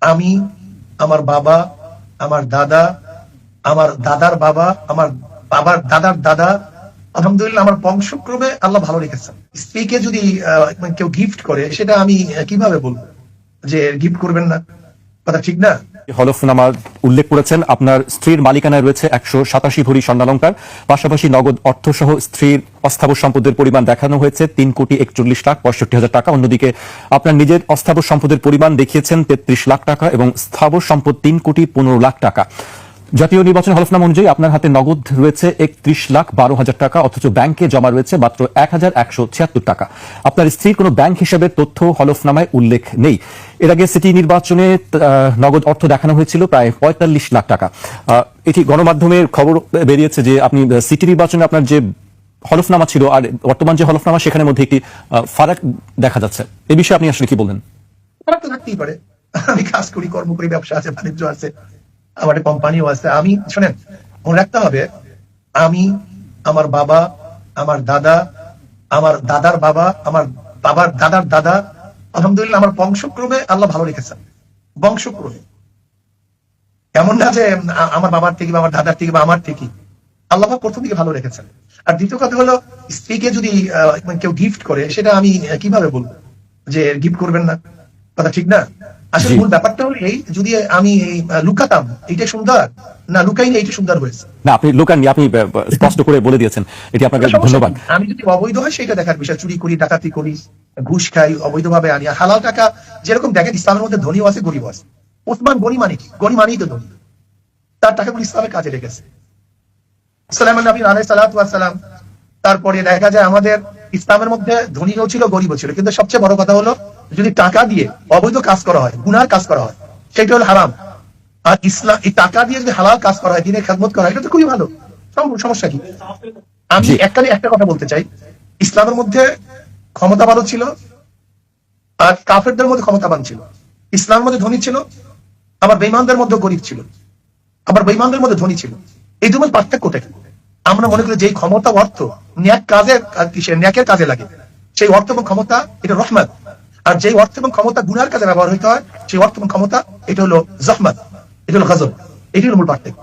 আমি, আমার বাবা, আমার দাদা, আমার দাদার বাবা, আমার বাবার দাদার দাদা, আলহামদুলিল্লাহ আমার বংশক্রমে আল্লাহ ভালো রেখেছেন। স্ত্রীকে যদি মানে কেউ গিফট করে, সেটা আমি কীভাবে বলব? যে গিফট করবেন না? কথা ঠিক না? হলফনামা উল্লেখ করেছেন, আপনার স্ত্রীর মালিকানায় রয়েছে একশো সাতাশি ভরি স্বর্ণালঙ্কার। পাশাপাশি নগদ অর্থ সহ স্ত্রীর অস্থাবর সম্পদের পরিমাণ দেখানো হয়েছে, তিন কোটি একচল্লিশ লাখ পঁয়ষট্টি হাজার টাকা। অন্যদিকে, আপনার নিজের অস্থাবর সম্পদের পরিমাণ দেখিয়েছেন তেত্রিশ লাখ টাকা এবং স্থাবর সম্পদ তিন কোটি পনেরো লাখ টাকা। জাতীয় নির্বাচন হলফনামা অনুযায়ী আপনার হাতে নগদ রয়েছে একত্রিশ লাখ বারো হাজার টাকা, অথচ ব্যাংকে জমা রয়েছে মাত্র এক হাজার একশো ছিয়াত্তর টাকা। আপনার স্ত্রীর কোনো ব্যাংক হিসেবে তথ্য হলফনামায় উল্লেখ নেই। এর আগে সিটি নির্বাচনে নগদ অর্থ দেখানো হয়েছিল প্রায় পঁয়তাল্লিশ লাখ টাকা। এটি গণমাধ্যমের খবর বেরিয়েছে যে আপনি সিটি নির্বাচনে আপনার যে হলফনামা ছিল আর বর্তমান যে হলফনামা সেখানে মধ্যে একটি ফারাক দেখা যাচ্ছে। এ বিষয়ে আপনি আসলে কি বললেন খারাপ তো থাকতেই পারে। আমি কাজ করি কর্ম করি ব্যবসা আছে, বাণিজ্য আছে। আমার কোম্পানিও আছে। আমি, শোনেন, মনে রাখতে হবে, আমি আমার বাবা, আমার দাদা, আমার দাদার বাবা, আমার বাবার দাদার দাদা, আলহামদুলিল্লাহ আমার বংশক্রমে আল্লাহ ভালো রেখেছেন বংশক্রমে। এমন না যে আমার বাবার থেকে বা আমার দাদার থেকে বা আমার থেকে। আল্লাহ প্রথম থেকে ভালো রেখেছেন। আর দ্বিতীয় কথা হলো, স্ত্রীকে যদি কেউ গিফট করে, সেটা আমি কীভাবে বলব? যে গিফট করবেন না? কথা ঠিক না? আসলে মূল ব্যাপারটা হলো এই যদি আমি লুকাতাম এইটা সুন্দর। না লুকাইনি এইটা সুন্দর হয়েছে। না আপনি লোকাননি আপনি স্পষ্ট করে বলে দিয়েছেন। এটি আপনাকে ধন্যবাদ। আমি যদি অবৈধ হয় সেটা দেখার বিষয়। চুরি করি ডাকাতি করি ঘুষ খাই অবৈধভাবে আনি। হালাল টাকা যেরকম দেখেন ইসলামের মধ্যে ধনীও আছে গরিব আছে। ওসমান গনি মানে কি? গনি মানেই তো ধনী। তার টাকাগুলো ইসলামের কাজে লেগেছে। সালাম নবী আলাই সালাম তারপরে দেখা যায় আমাদের ইসলামের মধ্যে ধনীও ছিল গরিবও ছিল। কিন্তু সবচেয়ে বড় কথা হলো যদি টাকা দিয়ে অবৈধ কাজ করা হয় গুনার কাজ করা হয় সেটা হলো হারাম। আর ইসলাম এই টাকা দিয়ে যদি হালাল কাজ করা হয় দিনের খেদমত করা হয় এটা তো খুবই ভালো। সমস্যা কি? আমি জি। একটা কথা বলতে চাই। ইসলামের মধ্যে ক্ষমতাবানও ছিল আর কাফেরদের মধ্যে ক্ষমতাবান ছিল। ইসলামের মধ্যে ধনী ছিল আবার বেইমানদের মধ্যে গরিব ছিল। আবার বেইমানদের মধ্যে ধনী ছিল। এই দুটো পার্থক্যটা কি? আমরা মনে করি যেই ক্ষমতা অর্থ ন্যাক কাজে ন্যাকের কাজে লাগে। সেই অর্থ এবং ক্ষমতা এটা রহমত। আর যেই অর্থ এবং ক্ষমতা গুনার কাজে ব্যবহার হইতে হয়, সেই অর্থ এবং ক্ষমতা, এটা হলো জহমত, এটা হলো গজব এটি হলো মূল পার্থক্য।